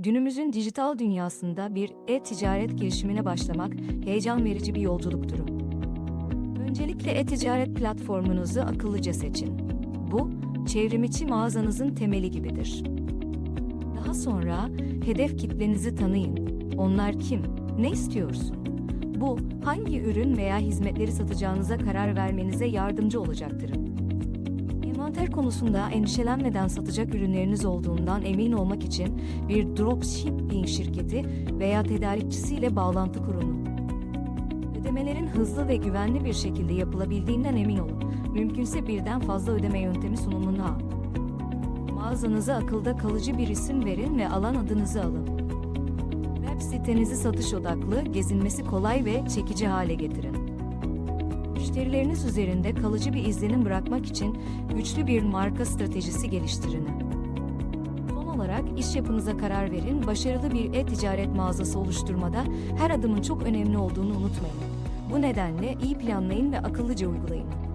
Günümüzün dijital dünyasında bir e-ticaret girişimine başlamak heyecan verici bir yolculuktur. Öncelikle e-ticaret platformunuzu akıllıca seçin. Bu, çevrimiçi mağazanızın temeli gibidir. Daha sonra hedef kitlenizi tanıyın. Onlar kim? Ne istiyorsun? Bu, hangi ürün veya hizmetleri satacağınıza karar vermenize yardımcı olacaktır. Envanter konusunda endişelenmeden satacak ürünleriniz olduğundan emin olmak için bir dropshipping şirketi veya tedarikçisiyle bağlantı kurun. Ödemelerin hızlı ve güvenli bir şekilde yapılabildiğinden emin olun. Mümkünse birden fazla ödeme yöntemi sunumunda. Mağazanıza akılda kalıcı bir isim verin ve alan adınızı alın. Web sitenizi satış odaklı, gezinmesi kolay ve çekici hale getirin. Müşterileriniz üzerinde kalıcı bir izlenim bırakmak için güçlü bir marka stratejisi geliştirin. Son olarak iş yapınıza karar verin, başarılı bir e-ticaret mağazası oluşturmada her adımın çok önemli olduğunu unutmayın. Bu nedenle iyi planlayın ve akıllıca uygulayın.